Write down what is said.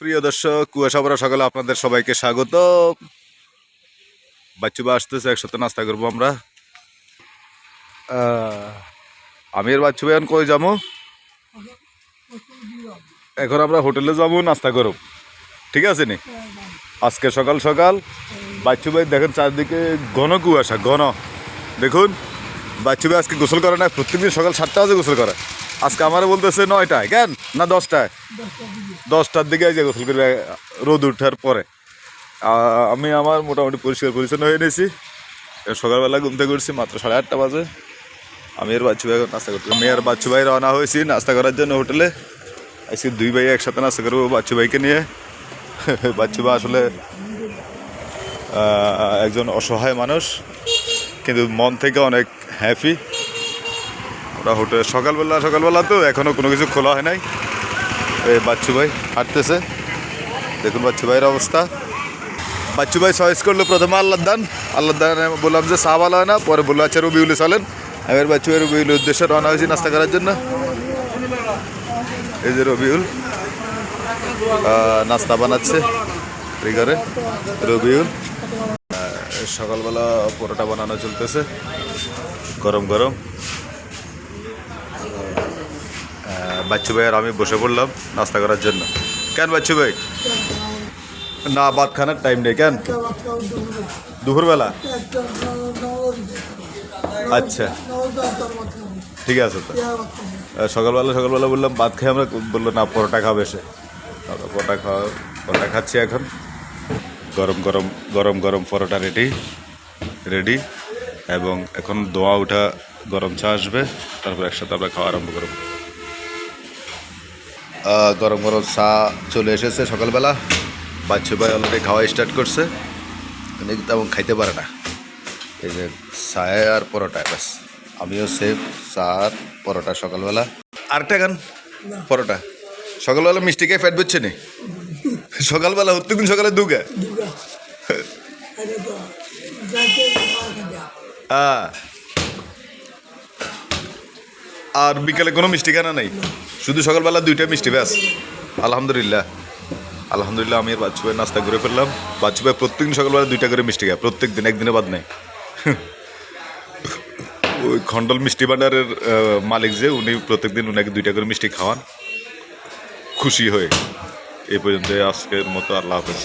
প্রিয় দর্শক, কুয়াশাবরা সকালে আপনাদের সবাইকে স্বাগত বাচ্চুবা আসতেছে, একসাথে নাস্তা করব আমরা। আমি আর বাচ্চু এখন কই যাব? এখন আমরা হোটেলে যাব, নাস্তা করব। ঠিক আছে নি? আজকে সকাল সকাল, বাচ্চু ভাই দেখেন চারদিকে ঘন কুয়াশা, ঘন। দেখুন, বাচ্চু ভাই আজকে গোসল করে না প্রত্যেকদিন সকাল সাতটা বাজে গোসল করে। আজকে আমার বলতেছে নয়টায়, কেন? না দশটায়? দশটার দিকে যে গোসল করে রোদ উঠার পরে। আমি আমার মোটামুটি পরিষ্কার পরিচ্ছন্ন হয়ে নিয়েছি। সকালবেলা ঘুম থেকে উঠছি মাত্র সাড়ে আটটা বাজে। আমি আর বাচ্চু ভাই নাস্তা করতে আমি আর বাচ্চু ভাই রওনা হয়েছি নাস্তা করার জন্য হোটেলে। আজকে দুই ভাই একসাথে নাস্তা করব বাচ্চু ভাইকে নিয়ে। বাচ্চু ভাই আসলে একজন অসহায় মানুষ, কিন্তু মন থেকে অনেক হ্যাপি ওরা হোটেল সকালবেলা সকালবেলা তো এখনও কোনো কিছু খোলা হয় নাই। এই বাচ্চু ভাই হাঁটতেছে। দেখুন বাচ্চু ভাইয়ের অবস্থা। বাচ্চু ভাই চয়েস করল প্রথমে আল্লাহ দান। আল্লাহ দান বললাম যে চা ভালো হয় না, পরে বলল আচ্ছা রবিউলে চলেন। এবার বাচ্চু ভাই রবিউলের উদ্দেশ্যে রওনা হয়েছি নাস্তা করার জন্য। এই যে রবিউল নাস্তা বানাচ্ছে ঘরে। রবিউল সকালবেলা পরোটা বানানো চলতেছে। গরম গরম। বাচ্চু ভাই আর আমি বসে পড়লাম নাস্তা করার জন্য। কেন বাচ্চু ভাই? না ভাত খানার টাইম নেই কেন? দুপুরবেলা? আচ্ছা ঠিক আছে তো। সকালবেলা সকালবেলা বললাম, ভাত খাই আমরা বলল, না, পরোটা খাবে সে পরোটা খাওয়া, পরোটা খাচ্ছি এখন। গরম গরম গরম গরম পরোটা রেডি রেডি এবং এখন দোয়া উঠা গরম চা আসবে। তারপর একসাথে আমরা খাওয়া আরম্ভ করব। গরম গরম চা চলে এসেছে সকালবেলা। বাচ্চু ভাই অলরেডি খাওয়া স্টার্ট করছে। উনি তেমন খাইতে পারে না। এই যে চায় আর পরোটা ব্যাস। আমিও সেফ চা আর পরোটা সকালবেলা। আরেকটা গান পরোটা। সকালবেলা মিষ্টি খেয়ে ফ্যাট বুঝছে নি? সকালবেলা প্রত্যেকদিন সকালে দুগে। হ্যাঁ আর বিকালে কোনো মিষ্টি খানা নেই। শুধু সকালবেলা দুইটা মিষ্টি, ব্যাস। আলহামদুলিল্লাহ। আলহামদুলিল্লাহ, আমি বাচ্চু ভাই নাস্তা করে ফেললাম। বাচ্চু ভাই প্রত্যেকদিন সকালবেলা দুইটা করে মিষ্টি খায় প্রত্যেক দিন একদিনে বাদ নেই। ওই খন্ডল মিষ্টি ভাণ্ডারের মালিক যে, উনি প্রত্যেকদিন উনাকে দুইটা করে মিষ্টি খাওয়ান। খুশি হয়ে। এই পর্যন্ত আজকের মতো, আল্লাহ হাফেজ।